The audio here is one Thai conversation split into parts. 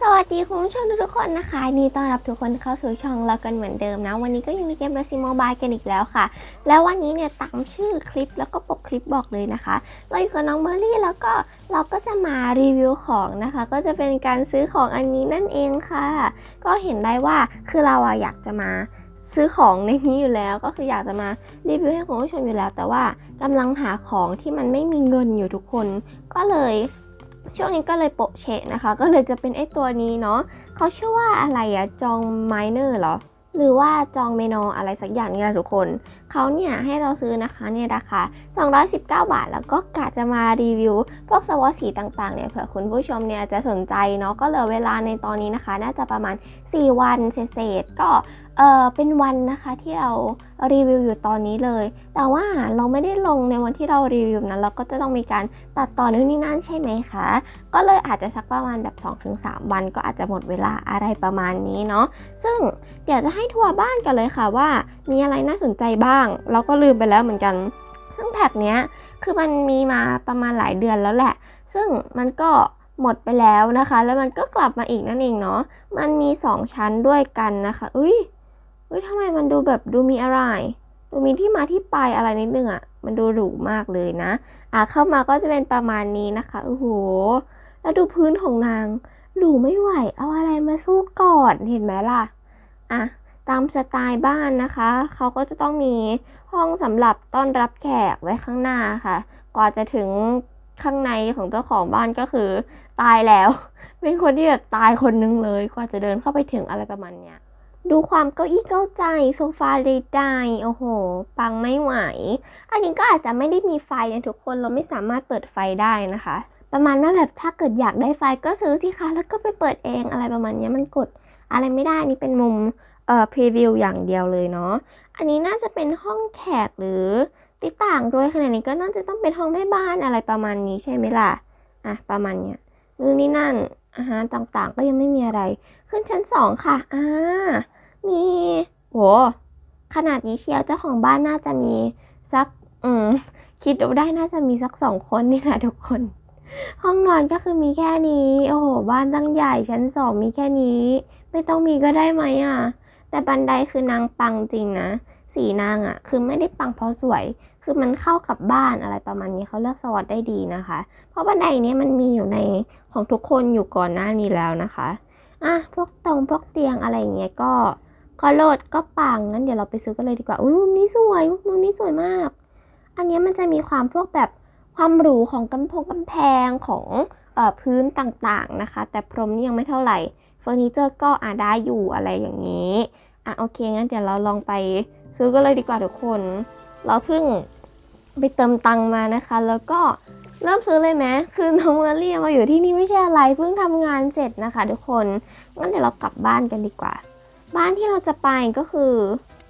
สวัสดีคุณผู้ชมทุกคนนะคะนดีต้อนรับทุกคนเข้าสู่ช่องเรากันเหมือนเดิมนะ วันนี้ก็ยังในเกม Racing Mobile กันอีกแล้วค่ะ แล้ววันนี้เนี่ยตามชื่อคลิปแล้วก็ปกคลิปบอกเลยนะคะ เราอยู่กับน้องเบอร์รี่แล้วก็เราก็จะมารีวิวของนะคะ ก็จะเป็นการซื้อของอันนี้นั่นเองค่ะ ก็เห็นได้ว่าคือเราอะอยากจะมาซื้อของในนี้อยู่แล้วก็คืออยากจะมารีวิวให้คุณผู้ชมอยู่แล้ว แต่ว่ากำลังหาของที่มันไม่มีเงินอยู่ทุกคน ก็เลย ช่วงนี้ก็เลยโปะเชะนะคะ ก็เลยจะเป็นไอตัวนี้เนาะเขาชื่อว่าอะไรอะจองไมเนอร์เหรอ หรือว่าจองเมนออะไรสักอย่างนี่แหละทุกคน เขาเนี่ยให้เราซื้อนะคะในราคา 219 บาท แล้วก็กะจะมารีวิว พวกสวอสีต่างๆเนี่ยเผื่อคุณผู้ชมเนี่ยจะสนใจเนาะก็เหลือเวลาในตอนนี้นะคะ น่าจะประมาณ 4 วันเศษๆก็เออเป็นวันนะคะที่เรารีวิวอยู่ตอนนี้เลย แต่ว่าเราไม่ได้ลงในวันที่เรารีวิวนั้นเราก็จะต้องมีการตัดต่อนู่นนี่นั่นใช่ไหมคะ ก็เลยอาจจะสักประมาณแบบ 2-3 วัน ก็อาจจะหมดเวลาอะไรประมาณนี้เนาะซึ่งเดี๋ยวจะให้ทัวร์บ้านกันเลยค่ะว่า มีอะไรน่าสนใจบ้าง เราก็ลืมไปแล้วเหมือนกัน ซึ่งแพ็กเนี้ยคือมันมีมาประมาณหลายเดือนแล้วแหละ ซึ่งมันก็ หมดไปแล้วนะคะ แล้วมันก็กลับมาอีกนั่นเองเนาะ มันมี 2 ชั้นด้วยกันนะคะ อุ้ยอุ้ยทำไมมันดูแบบดูมีอะไร ดูมีที่มาที่ไปอะไรนิดนึงอะ่ะ มันดูหรูมากเลยนะ อะเข้ามาก็จะเป็นประมาณนี้นะคะ โอ้โห แล้วดูพื้นของนาง หรูไม่ไหว เอาอะไรมาสู้ก่อน เห็นไหมล่ะ อะตามสไตล์บ้านนะคะ เขาก็จะต้องมีห้องสำหรับต้อนรับแขกไว้ข้างหน้าค่ะ กว่าจะถึง ข้างในของเจ้าของบ้านก็คือ ตายแล้ว เป็นคนที่แบบตายคนนึงเลยกว่าจะเดินเข้าไปถึงอะไรประมาณเนี้ยดูความเก้าอี้เก้าใจโซฟาเลยไดโอ้โห ปังไม่ไหว อันนี้ก็อาจจะไม่ได้มีไฟนะทุกคนเราไม่สามารถเปิดไฟได้นะคะ ประมาณว่าแบบถ้าเกิดอยากได้ไฟก็ซื้อสิคะแล้วก็ไปเปิดเองอะไรประมาณเนี้ยมันกดอะไรไม่ได้นี่เป็นมุมเอ่อพรีวิวอย่างเดียวเลยเนาะอันนี้น่าจะเป็นห้องแขกหรือ ติต่างด้วยขนาดนี้ก็น่าจะต้องเป็นห้องแม่บ้านอะไรประมาณนี้ใช่ไหมล่ะ อะ ประมาณเนี้ยนู่นนี่นั่นอาหารต่างๆ ก็ยังไม่มีอะไร ขึ้นชั้นสองค่ะ อ่า มีโหขนาดนี้เชียวเจ้าของบ้านน่าจะมีสัก อืม คิดดูได้น่าจะมีสักสองคนนี่แหละทุกคน ห้องนอนก็คือมีแค่นี้ โอ้โห บ้านตั้งใหญ่ชั้นสองมีแค่นี้ ไม่ต้องมีก็ได้ไหมอะ แต่บันไดคือนางปังจริงนะ สีนางอะ คือไม่ได้ปังเพราะสวย คือมันเข้ากับบ้านอะไรประมาณนี้เขาเลือกสวอตได้ดีนะคะ เพราะบันไดนี้มันมีอยู่ในของทุกคนอยู่ก่อนหน้านี้แล้วนะคะอะพวกตรงพวกเตียงอะไรอย่างเงี้ยก็ก็โหลดก็ปังงั้นเดี๋ยวเราไปซื้อกันเลยดีกว่าอุ้ยมุมนี้สวยมุมนี้สวยมาก อันนี้มันจะมีความพวกแบบความหรูของกำพงกำแพงของเอ่อพื้นต่างๆนะคะ แต่พรมนี่ยังไม่เท่าไหร่เฟอร์นิเจอร์ก็อะได้อยู่อะไรอย่างนี้อะโอเคงั้นเดี๋ยวเราลองไปซื้อกันเลยดีกว่าทุกคน เราเพิ่ง ไปเติมตังค์มานะคะ แล้วก็เริ่มซื้อเลยไหมคือน้องมาเรียมาอยู่ที่นี่ไม่ใช่อะไรเพิ่งทำงานเสร็จนะคะ ทุกคนงั้นเดี๋ยวเรากลับบ้านกันดีกว่า บ้านที่เราจะไปก็คือ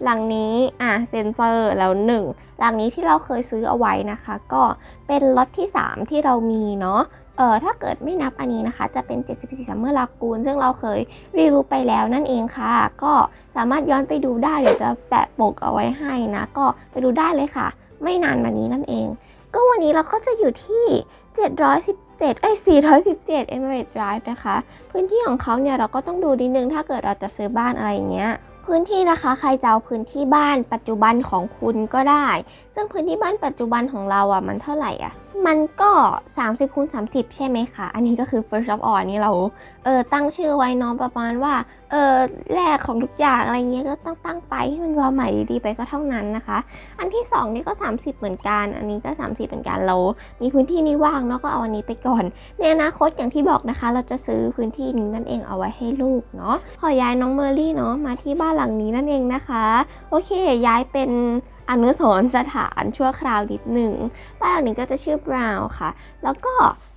หลังนี้อะเซนเซอร์แล้วหนึ่งหลังนี้ที่เราเคยซื้อเอาไว้นะคะ ก็เป็นล็อตที่ 3 ที่เรามีเนาะเออถ้าเกิดไม่นับอันนี้นะคะ จะเป็น 74 Summer Lagoon ซึ่งเราเคยรีวิวไปแล้วนั่นเองค่ะ ก็สามารถย้อนไปดูได้เดี๋ยวจะแปะปกเอาไว้ให้นะ ก็ไปดูได้เลยค่ะ ไม่นานมานี้นั่นเอง ก็วันนี้เราก็จะอยู่ที่ 717เอ้ย417 Emirates Drive นะคะ พื้นที่ของเขาเนี่ยเราก็ต้องดูนิดนึงถ้าเกิดเราจะซื้อบ้านอะไรอย่างเงี้ยพื้นที่นะคะใครจะเอาพื้นที่บ้านปัจจุบันของคุณก็ได้ ซึ่งพื้นที่บ้านปัจจุบันของเราอะมันเท่าไหร่อะ มันก็ 30คูณ30 ใช่ไหมคะ อันนี้ก็คือ first of all นี่เราเออตั้งชื่อไว้น้องประมาณว่าเออแรกของทุกอย่างอะไรเงี้ยก็ตั้งตั้งไปให้มันความหมายดีๆไปก็เท่านั้นนะคะ อันที่สองนี่ก็ 30 เหมือนกัน อันนี้ก็ 30 เหมือนกันเรา มีพื้นที่นี้ว่างเนาะก็เอาอันนี้ไปก่อน ในอนาคตอย่างที่บอกนะคะ เราจะซื้อพื้นที่นี้นั่นเองเอาไว้ให้ลูกเนาะขอย้ายน้องเมอร์รี่เนาะมาที่บ้านหลังนี้นั่นเองนะคะ โอเคย้ายเป็น อนุสรสถานชั่วคราวนิดหนึ่งบ้านหลังนี้ก็จะชื่อบราวน์ค่ะ แล้วก็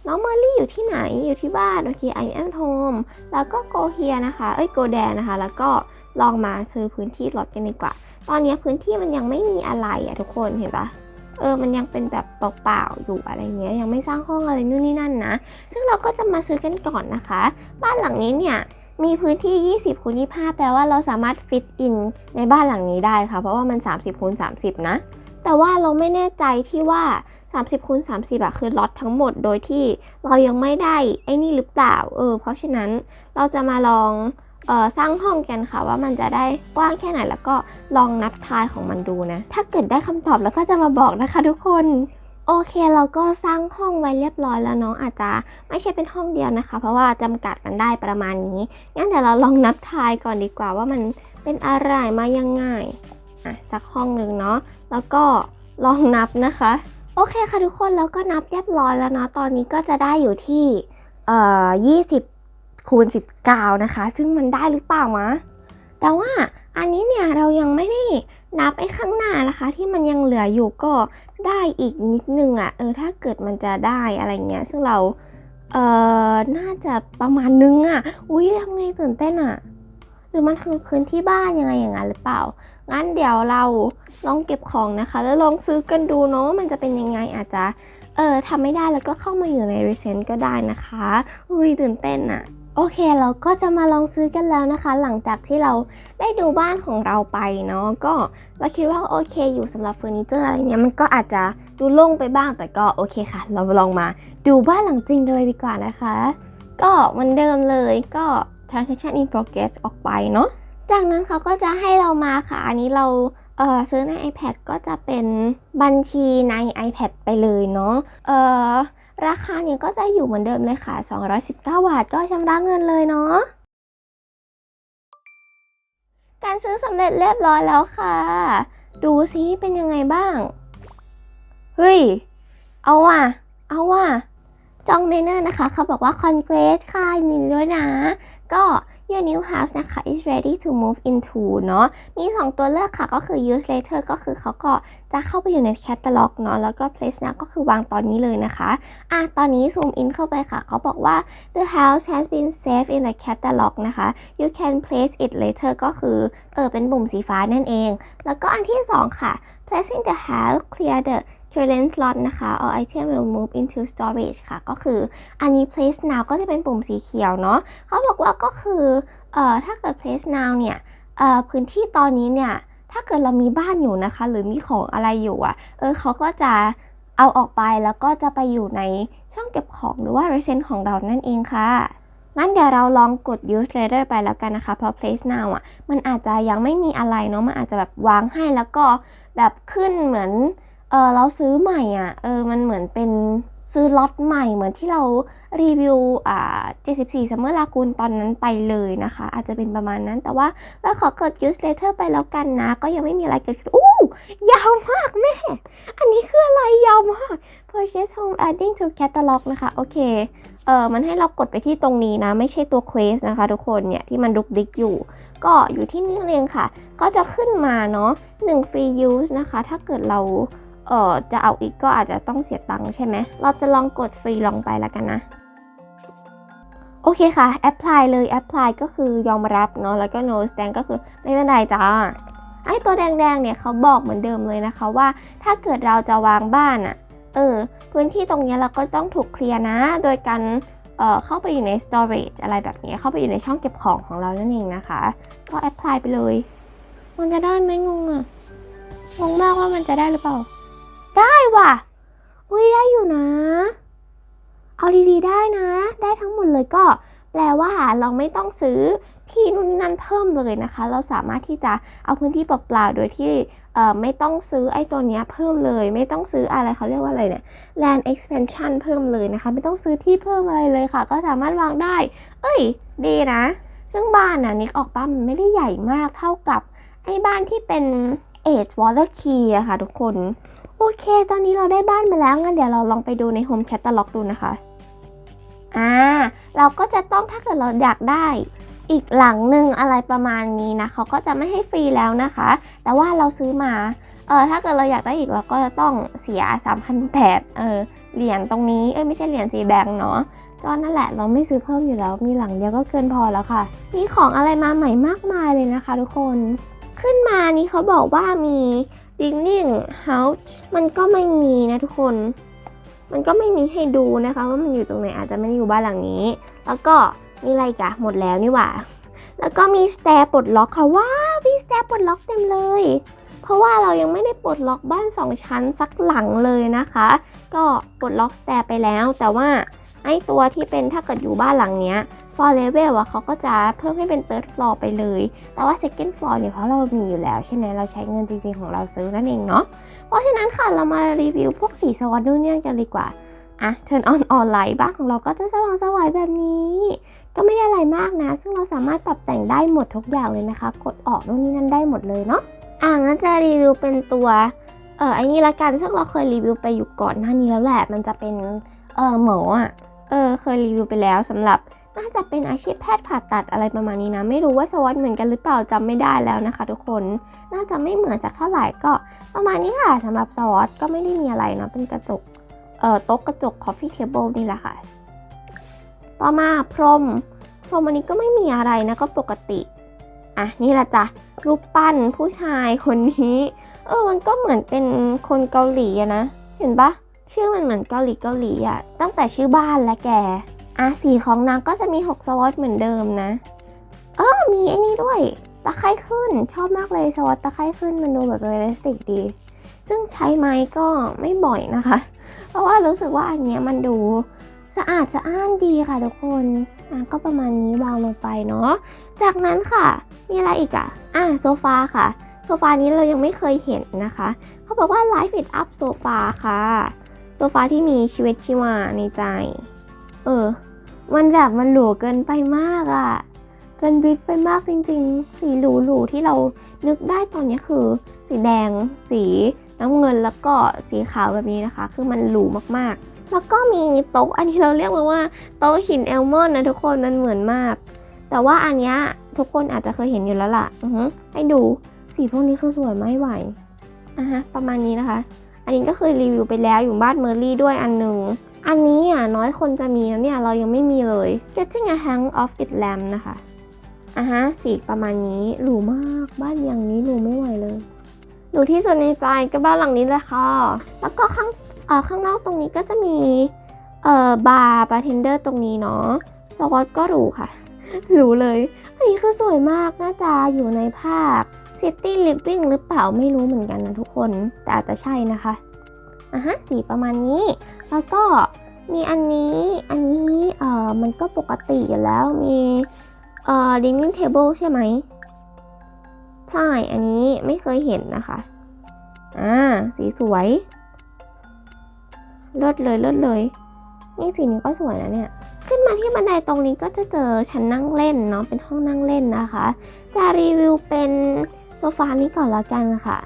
น้องเมอร์รี่อยู่ที่ไหนอยู่ที่บ้านโอเค I am home แล้วก็ go here นะคะเอ้ย go there นะคะ แล้วก็ลองมาซื้อพื้นที่รถกันดีกว่า ตอนนี้พื้นที่มันยังไม่มีอะไรอะทุกคนเห็นปะเออ มันยังเป็นแบบเปล่าๆ อยู่อะไรเงี้ย ยังไม่สร้างห้องอะไรนู่นนี่นั่นนะ ซึ่งเราก็จะมาซื้อกันก่อนนะคะ บ้านหลังนี้เนี่ย มีพื้นที่ 20คูณ25แปลว่าเราสามารถฟิตอินในบ้านหลังนี้ได้ค่ะ เพราะว่ามัน 30คูณ30 นะ แต่ว่าเราไม่แน่ใจที่ว่า 30คูณ30อะคือล็อตทั้งหมดโดยที่เรายังไม่ได้ไอ้นี่หรือเปล่า เออ เพราะฉะนั้นเราจะมาลองเออสร้างห้องกันค่ะว่ามันจะได้กว้างแค่ไหนแล้วก็ลองนับทายของมันดูนะ ถ้าเกิดได้คำตอบแล้วก็จะมาบอกนะคะทุกคน โอเคเราก็สร้างห้องไว้เรียบร้อยแล้วเนาะอาจจะไม่ใช่เป็นห้องเดียวนะคะ เพราะว่าจำกัดมันได้ประมาณนี้งั้นเดี๋ยวเราลองนับทายก่อนดีกว่าว่ามันเป็นอะไรมายังไงอะสักห้องหนึ่งเนาะแล้วก็ลองนับนะคะ โอเคค่ะทุกคนแล้วก็นับเรียบร้อยแล้วเนาะตอนนี้ก็จะได้อยู่ที่เอ่อ20คูณ19 นะคะ ซึ่งมันได้หรือเปล่ามะแต่ว่าอันนี้เนี่ยเรายังไม่ได้ นับไอ้ข้างหน้านะคะ ที่มันยังเหลืออยู่ก็ได้อีกนิดนึงอะ่ะเออถ้าเกิดมันจะได้อะไรเงี้ย ซึ่งเราเออน่าจะประมาณนึงอะ่ะ อุ้ยทำไงตื่นเต้นอะ่ะ หรือมันคือพื้นที่บ้านยังไงอย่างนั้นหรือเปล่า งั้นเดี๋ยวเราลองเก็บของนะคะ แล้วลองซื้อกันดูเนาะว่ามันจะเป็นยังไงอาจจะเออทำไม่ได้แล้วก็เข้ามาอยู่ใน Recent ก็ได้นะคะ อุ้ยตื่นเต้นอะ โอเคเราก็จะมาลองซื้อกันแล้วนะคะ หลังจากที่เราได้ดูบ้านของเราไปเนาะก็เราคิดว่าโอเคอยู่สำหรับเฟอร์นิเจอร์อะไรเงี้ยมันก็อาจจะดูโล่งไปบ้างแต่ก็โอเคค่ะ เราลองมาดูบ้านหลังจริงเลยดีกว่านะคะ ก็เหมือนเดิมเลยก็ transaction in progress ออกไปเนาะจากนั้นเขาก็จะให้เรามาค่ะ อันนี้เราเออซื้อใน iPad ก็จะเป็นบัญชีใน iPad ไปเลยเนาะเออ ราคาเนี่ยก็จะอยู่เหมือนเดิมเลยค่ะ 219 บาทก็ชำระเงินเลยเนาะ การซื้อสำเร็จเรียบร้อยแล้วค่ะ ดูซิเป็นยังไงบ้าง เฮ้ย เอาว่ะ เอาว่ะจองเมเนอร์นะคะ เขาบอกว่าคอนเกรสค่ะยินดีด้วยนะ ก็ your new house นะคะ is ready to move into เนาะมี 2 ตัวเลือกค่ะก็คือ use later ก็คือเขาก็จะเข้าไปอยู่ในแคตตาล็อกเนาะแล้วก็ place now ก็คือวางตอนนี้เลยนะคะอะตอนนี้ซูมอินเข้าไปค่ะ เขาบอกว่า the house has been saved in the catalog นะคะ you can place it later ก็คือเออเป็นปุ่มสีฟ้านั่นเอง แล้วก็อันที่ 2 ค่ะ placing the house clear the current slot นะคะ all item will move into storage ค่ะ ก็คืออันนี้ place now ก็จะเป็นปุ่มสีเขียวเนาะเขาบอกว่าก็คือเอ่อถ้าเกิด place now เนี่ยเอ่อพื้นที่ตอนนี้เนี่ย ถ้าเกิดเรามีบ้านอยู่นะคะ หรือมีของอะไรอยู่อะ่ะเออเขาก็จะเอาออกไปแล้วก็จะไปอยู่ในช่องเก็บของหรือว่า recent ของเรานั่นเองค่ะงั้นเดี๋ยวเราลองกด use later ไปแล้วกันนะคะ เพราะ place now อะ มันอาจจะยังไม่มีอะไรเนาะ มันอาจจะแบบวางให้แล้วก็แบบขึ้นเหมือน เออเราซื้อใหม่อะเออมันเหมือนเป็นซื้อล็อตใหม่เหมือนที่เรารีวิวอ่า74 Summer Lagoon ตอนนั้นไปเลยนะคะ อาจจะเป็นประมาณนั้นแต่ว่าเราขอกด use later ไปแล้วกันนะ ก็ยังไม่มีอะไรเกิดขึ้นอู้ยาวมากแม่ อันนี้คืออะไรยาวมาก purchase home adding to catalog นะคะ โอเคเออมันให้เรากดไปที่ตรงนี้นะ ไม่ใช่ตัว quest นะคะ ทุกคนเนี่ย ที่มันดุกดิกอยู่ ก็อยู่ที่นี่เองค่ะ ก็จะขึ้นมาเนาะ1 free use นะคะ ถ้าเกิดเรา เออจะเอาอีกก็อาจจะต้องเสียตังค์ใช่ไหม เราจะลองกดฟรีลองไปแล้วกันนะ โอเคค่ะ apply เลย apply ก็คือยอมรับเนาะแล้วก็ no stand ก็คือไม่เป็นไรจ้าไอ้ตัวแดงๆเนี่ยเขาบอกเหมือนเดิมเลยนะคะว่า ถ้าเกิดเราจะวางบ้านอะเออพื้นที่ตรงนี้เราก็ต้องถูกเคลียร์นะ โดยการเอ่อเข้าไปอยู่ใน storage อะไรแบบนี้ เข้าไปอยู่ในช่องเก็บของของเรานั่นเองนะคะ ก็ apply ไปเลย มันจะได้ไหมงงอะงงมากว่ามันจะได้หรือเปล่า ได้ว่ะ อุ้ยได้อยู่นะ เอาดีๆได้นะ ได้ทั้งหมดเลยก็แปลว่าเราไม่ต้องซื้อที่นู่นนั่นเพิ่มเลยนะคะ เราสามารถที่จะเอาพื้นที่เปล่าๆโดยที่ไม่ต้องซื้อไอ้ตัวเนี้ยเพิ่มเลย ไม่ต้องซื้ออะไรเขาเรียกว่าอะไรเนี่ย land expansion เพิ่มเลยนะคะ ไม่ต้องซื้อที่เพิ่มอะไรเลยค่ะ ก็สามารถวางได้ เอ้ย ดีนะ ซึ่งบ้านน่ะนิกออกป้ามันไม่ได้ใหญ่มากเท่ากับไอ้บ้านที่เป็น Edge Water Key อะค่ะทุกคน โอเค ตอนนี้เราได้บ้านมาแล้ว งั้นเดี๋ยวเราลองไปดูใน Home Catalog ดูนะคะ อ่า เราก็จะต้องถ้าเกิดเราอยากได้อีกหลังหนึ่งอะไรประมาณนี้นะเขาก็จะไม่ให้ฟรีแล้วนะคะ แต่ว่าเราซื้อมา เออถ้าเกิดเราอยากได้อีกเราก็จะต้องเสีย 3,800เออเหรียญตรงนี้ เอ้ยไม่ใช่เหรียญสีแบงค์เนาะก็นั่นแหละเราไม่ซื้อเพิ่มอยู่แล้ว มีหลังเดียวก็เกินพอแล้วค่ะ มีของอะไรมาใหม่มากมายเลยนะคะ ทุกคน ขึ้นมานี่เขาบอกว่ามี dining house มันก็ไม่มีนะทุกคน มันก็ไม่มีให้ดูนะคะ ว่ามันอยู่ตรงไหนอาจจะไม่ได้อยู่บ้านหลังนี้ แล้วก็มีอะไรกะหมดแล้วนี่หว่า แล้วก็มีสแตร์ปลดล็อกค่ะว้าวมีสแตร์ปลดล็อกเต็มเลย เพราะว่าเรายังไม่ได้ปลดล็อกบ้าน 2 ชั้นสักหลังเลยนะคะ ก็ปลดล็อกสแตร์ไปแล้ว แต่ว่าไอตัวที่เป็นถ้าเกิดอยู่บ้านหลังเนี้ย floor level อะเขาก็จะเพิ่มให้เป็น third floor ไปเลย แต่ว่า second floor เนี่ยเพราะเรามีอยู่แล้วใช่ไหมเราใช้เงินจริงๆของเราซื้อนั่นเองเนาะ เพราะฉะนั้นค่ะเรามารีวิวพวกสีสวอตนู่นเนี่ยกันดีกว่า อะ turn on on light บ้านของเราก็จะสว่างสวายแบบนี้ ก็ไม่ได้อะไรมากนะ ซึ่งเราสามารถปรับแต่งได้หมดทุกอย่างเลยนะคะ กดออกนู่นนี่นั่นได้หมดเลยเนาะ อะงั้นจะรีวิวเป็นตัวเออไอ้นี่ละกันซึ่งเราเคยรีวิวไปอยู่ก่อนหน้านี้แล้วแหละ มันจะเป็นเออหมออะ เออเคยรีวิวไปแล้วสำหรับ น่าจะเป็นอาชีพแพทย์ผ่าตัดอะไรประมาณนี้นะ ไม่รู้ว่าสวอตเหมือนกันหรือเปล่าจำไม่ได้แล้วนะคะ ทุกคน น่าจะไม่เหมือนจากเท่าไหร่ก็ประมาณนี้ค่ะสำหรับสวอตก็ไม่ได้มีอะไรเนาะเป็นกระจกเอ่อโต๊ะกระจก coffee table นี่แหละค่ะ ต่อมาพรมพรมอันนี้ก็ไม่มีอะไรนะก็ปกติอะนี่แหละจ้ะรูปปั้นผู้ชายคนนี้ เออมันก็เหมือนเป็นคนเกาหลีอะนะ เห็นปะชื่อมันเหมือนเกาหลีเกาหลีอะตั้งแต่ชื่อบ้านและแก อะสีของนางก็จะมี 6 สวอตเหมือนเดิมนะ เออ มีไอ้นี่ด้วย ตะไคร้ขึ้น ชอบมากเลยสวอตตะไคร้ขึ้นมันดูแบบเรียลลิสติกดี ซึ่งใช้ไหมก็ไม่บ่อยนะคะ เพราะว่ารู้สึกว่าอันเนี้ยมันดูสะอาดสะอ้านดีค่ะทุกคนอะก็ประมาณนี้วางลงไปเนาะ จากนั้นค่ะ มีอะไรอีกอะอะโซฟาค่ะ โซฟานี้เรายังไม่เคยเห็นนะคะ เขาบอกว่า Life It Up โซฟาค่ะ โซฟาที่มีชีวิตชีวาในใจ เออ มันแบบมันหรูเกินไปมากอะ่ะเกินบิ๊กไปมากจริงๆ สีหรูหรูๆที่เรานึกได้ตอนนี้คือ สีแดง สีน้ำเงินแล้วก็สีขาวแบบนี้นะคะ คือมันหรูมากๆ แล้วก็มีโต๊ะอันนี้เราเรียกมันว่าโต๊ะหินแอลมอนนะทุกคนมันเหมือนมาก แต่ว่าอันนี้ทุกคนอาจจะเคยเห็นอยู่แล้วล่ะอือฮึให้ดูสีพวกนี้คือสวยไม่ไหวอะฮะประมาณนี้นะคะ อันนี้ก็เคยรีวิวไปแล้วอยู่บ้านเมอร์รี่ด้วยอันหนึ่ง อันนี้อะน้อยคนจะมีนะเนี่ยเรายังไม่มีเลย Getting a Hang of It Lamp นะคะอะฮะสีประมาณนี้หรูมากบ้านอย่างนี้หรูไม่ไหวเลยหรูที่สุดในใจก็บ้านหลังนี้แหละค่ะ แล้วก็ข้างเอ่อข้างนอกตรงนี้ก็จะมีเอ่อบาร์บาร์เทนเดอร์ตรงนี้เนาะสวอตก็หรูค่ะหรูเลย อันนี้คือสวยมากน่าจะอยู่ในภาพ City Living หรือเปล่าไม่รู้เหมือนกันนะทุกคน แต่อาจจะใช่นะคะ อะฮะสีประมาณนี้ แล้วก็มีอันนี้ อันนี้เอ่อมันก็ปกติอยู่แล้ว มีเอ่อ dining table ใช่ไหม ใช่ อันนี้ไม่เคยเห็นนะคะ อ่า สีสวยเลิศเลยเลิศเลย นี่สีนี้ก็สวยนะเนี่ย ขึ้นมาที่บันไดตรงนี้ก็จะเจอชั้นนั่งเล่นเนาะ เป็นห้องนั่งเล่นนะคะ จะรีวิวเป็นโซฟานี้ก่อนละกันค่ะ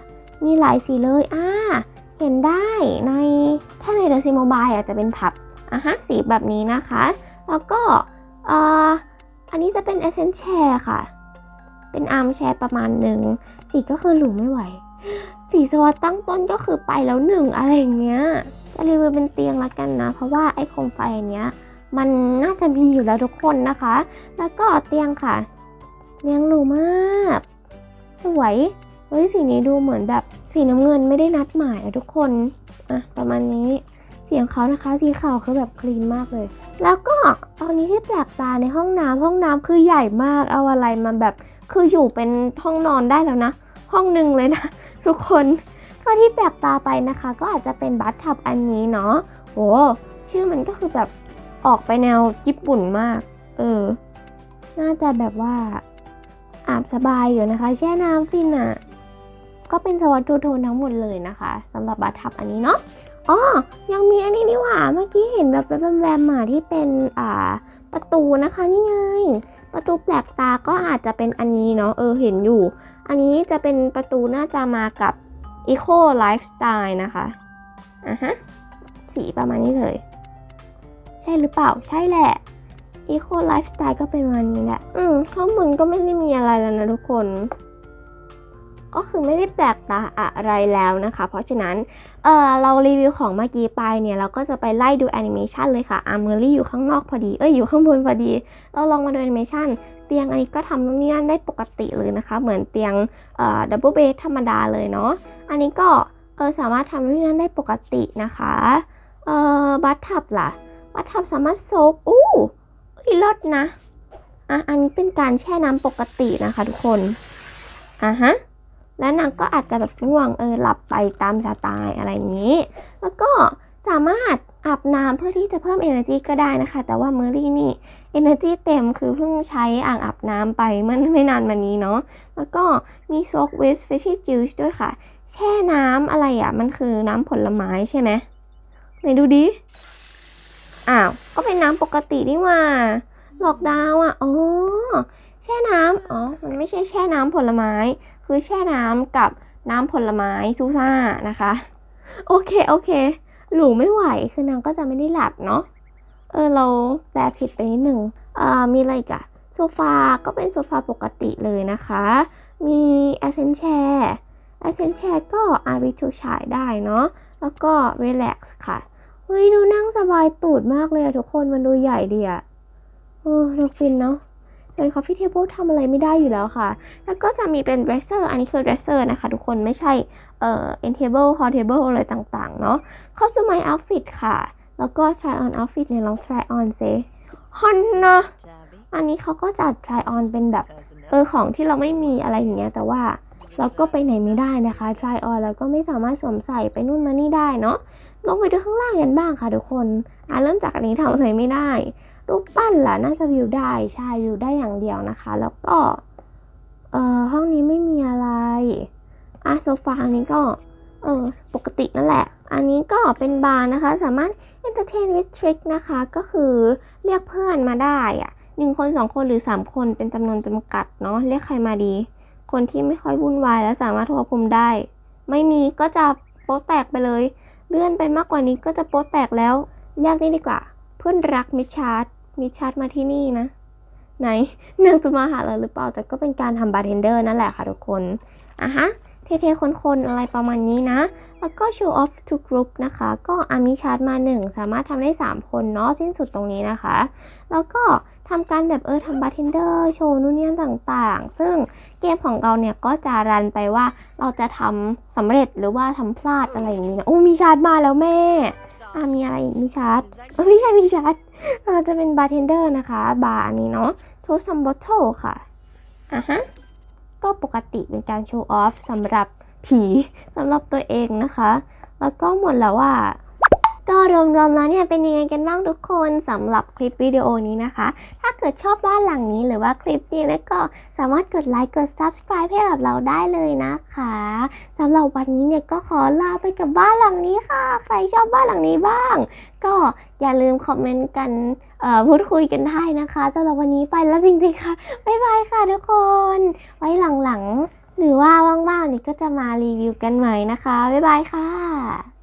มีหลายสีเลย อ่า เห็นได้ในถ้าในเดอะซีโมบายอาจจะเป็นผับอะฮะสีแบบนี้นะคะ แล้วก็อ,อันนี้จะเป็นเอเซนแชร์ค่ะ เป็นอาร์มแชร์ประมาณหนึ่งสีก็คือหรูไม่ไหว สีสวัสดตั้งต้นก็คือไปแล้วหนึ่งอะไรอย่างเงี้ยจะรีวิวเป็นเตียงละกันนะ เพราะว่าไอ้โคมไฟเนี้ยมันน่าจะมีอยู่แล้วทุกคนนะคะ แล้วก็เตียงค่ะเตียงหรูมาก สวยเฮ้ยสีนี้ดูเหมือนแบบ สีน้ำเงินไม่ได้นัดหมายอะทุกคนอะประมาณนี้เสียงเขานะคะ สีขาวคือแบบคลีนมากเลย แล้วก็ตอนนี้ที่แปลกตาในห้องน้ำห้องน้ำคือใหญ่มากเอาอะไรมาแบบคืออยู่เป็นห้องนอนได้แล้วนะ ห้องหนึ่งเลยนะทุกคนก็ที่แปลกตาไปนะคะ ก็อาจจะเป็นบัตทับอันนี้เนาะโหชื่อมันก็คือแบบออกไปแนวญี่ปุ่นมาก เออ น่าจะแบบว่าอาบสบายอยู่นะคะ แช่น้ำฟินอะ่ะ ก็เป็นสวัสดูโทนทั้งหมดเลยนะคะสำหรับบัตทับอันนี้เนาะอ๋อยังมีอันนี้นี่หว่าเมื่อกี้เห็นแบบแวมแวมๆมาที่เป็นอ่าประตูนะคะนี่ไง ประตูแปลกตาก็อาจจะเป็นอันนี้เนาะเออเห็นอยู่ อันนี้จะเป็นประตูน่าจะมากับ Eco Lifestyle นะคะอะฮะสีประมาณนี้เลย ใช่หรือเปล่าใช่แหละ Eco Lifestyle ก็เป็นวันนี้แหละ อืมข้างบนก็ไม่ได้มีอะไรแล้วนะทุกคน ก็คือไม่ได้แปลกตาอะไรแล้วนะคะ เพราะฉะนั้นเออเรารีวิวของเมื่อกี้ไปเนี่ย เราก็จะไปไล่ดูแอนิเมชันเลยค่ะอาร์เมอรี่อยู่ข้างนอกพอดี เอ้ยอยู่ข้างบนพอดี เราลองมาดูแอนิเมชันเตียงอันนี้ก็ทำนู่นนี่นั่นได้ปกติเลยนะคะ เหมือนเตียงเอ่อดับเบิลเบดธรรมดาเลยเนาะอันนี้ก็เออสามารถทำนู่นนี่นั่นได้ปกตินะคะเออบัตทับล่ะบัตทับสามารถโซกอู้อีลดนะอะอันนี้เป็นการแช่น้ำปกตินะคะทุกคนอะฮะ แล้วนางก็อาจจะแบบง่วงเออหลับไปตามสไตล์อะไรอย่างนี้ แล้วก็สามารถอาบน้ำเพื่อที่จะเพิ่ม energy ก็ได้นะคะ แต่ว่าเมอรี่นี่ energy เต็มคือเพิ่งใช้อ่างอาบน้ำไปเมื่อไม่นานมานี้เนาะแล้วก็มี soak with fishy juice ด้วยค่ะ แช่น้ำอะไรอะ่ะ มันคือน้ำผลไม้ใช่ไหมไหนดูดิ อ้าว ก็เป็นน้ำปกตินี่ว่าหลอกดาวน์อะอ๋อแช่น้ำอ๋อ มันไม่ใช่แช่น้ำผลไม้ คือแช่น้ำกับน้ำผลไม้ซูซ่านะคะ โอเคโอเค หลูไม่ไหวคือนางก็จะไม่ได้หลับเนาะเออเราแปลผิดไปนิดหนึ่งเอ่ามีอะไรอีกอะโซฟาก็เป็นโซฟาปกติเลยนะคะ มีแอสเซนแชร์แอสเซนแชร์ก็อาร์บิทูฉายได้เนาะแล้วก็เรีแลกซ์ค่ะเฮ้ยดูนั่งสบายตูดมากเลยอะทุกคนมันดูใหญ่ดีอะเออดูฟินเนาะ ส่วน coffee table ทำอะไรไม่ได้อยู่แล้วค่ะ แล้วก็จะมีเป็น dresser อันนี้คือ dresser นะคะ ทุกคนไม่ใช่เอ่อ end table hall table อะไรต่างๆ เนาะ customize outfit ค่ะ แล้วก็ try on outfit เนี่ยลอง try on เซฮอนเนาะอันนี้เขาก็จัด try on เป็นแบบเออของที่เราไม่มีอะไรอย่างเงี้ย แต่ว่าเราก็ไปไหนไม่ได้นะคะ try on แล้วก็ไม่สามารถสวมใส่ไปนู่นมานี่ได้เนาะ ลงไปดูข้างล่างกันบ้างค่ะทุกคน อะเริ่มจากอันนี้ทำอะไรไม่ได้ รูปปั้นล่ะน่าจะวิวได้ใช่วิวได้อย่างเดียวนะคะ แล้วก็เอ่อห้องนี้ไม่มีอะไรอะโซฟาอันนี้ก็เออปกตินั่นแหละ อันนี้ก็เป็นบาร์นะคะ สามารถ entertain with trick นะคะ ก็คือเรียกเพื่อนมาได้อะหนึ่งคนสองคนหรือสามคนเป็นจำนวนจำกัดเนาะเรียกใครมาดี คนที่ไม่ค่อยวุ่นวายและสามารถควบคุมได้ ไม่มีก็จะโป๊ะแตกไปเลย เลื่อนไปมากกว่านี้ก็จะโป๊ะแตกแล้วเรียกนี่ดีกว่า เพื่อนรักมิชาร์ มิดชาร์ดมาที่นี่นะ ไหนนางจะมาหาเราหรือเปล่า แต่ก็เป็นการทำบาร์เทนเดอร์นั่นแหละค่ะทุกคนอะฮะเท่ๆคนๆ อะไรประมาณนี้นะ แล้วก็ show off to group นะคะ ก็อามีชาร์จมา 1 สามารถทำได้ 3 คนเนาะสิ้นสุดตรงนี้นะคะ แล้วก็ทำการแบบเออทำบาร์เทนเดอร์โชว์นู่นนี่ต่างๆ ซึ่งเกมของเราเนี่ยก็จะรันไปว่าเราจะทำสำเร็จหรือว่าทำพลาดอะไรอย่างนี้นะ โอ้มีชาร์จมาแล้วแม่ อ่ามีอะไรอีกมีชาร์ตไม่ใช่มีชาร์จเออจะเป็นบาร์เทนเดอร์นะคะ บาร์อันนี้เนาะโชว์ซัมบอทเทิลค่ะอะฮะก็ปกติเป็นการโชว์ออฟสำหรับผีสำหรับตัวเองนะคะ แล้วก็หมดแล้วว่า ก็รวมๆแล้วเนี่ยเป็นยังไงกันบ้างทุกคนสำหรับคลิปวิดีโอนี้นะคะ ถ้าเกิดชอบบ้านหลังนี้หรือว่าคลิปนี้นะก็สามารถกดไลค์กด subscribe ให้กับเราได้เลยนะคะสำหรับวันนี้เนี่ยก็ขอลาไปกับบ้านหลังนี้ค่ะ ใครชอบบ้านหลังนี้บ้าง ก็อย่าลืมคอมเมนต์กันเอ่อพูดคุยกันได้นะคะสำหรับวันนี้ไปแล้วจริงๆค่ะบ๊ายบายค่ะทุกคน ไว้หลังๆหรือว่าว่างๆนี่ก็จะมารีวิวกันใหม่นะคะบ๊ายบายค่ะ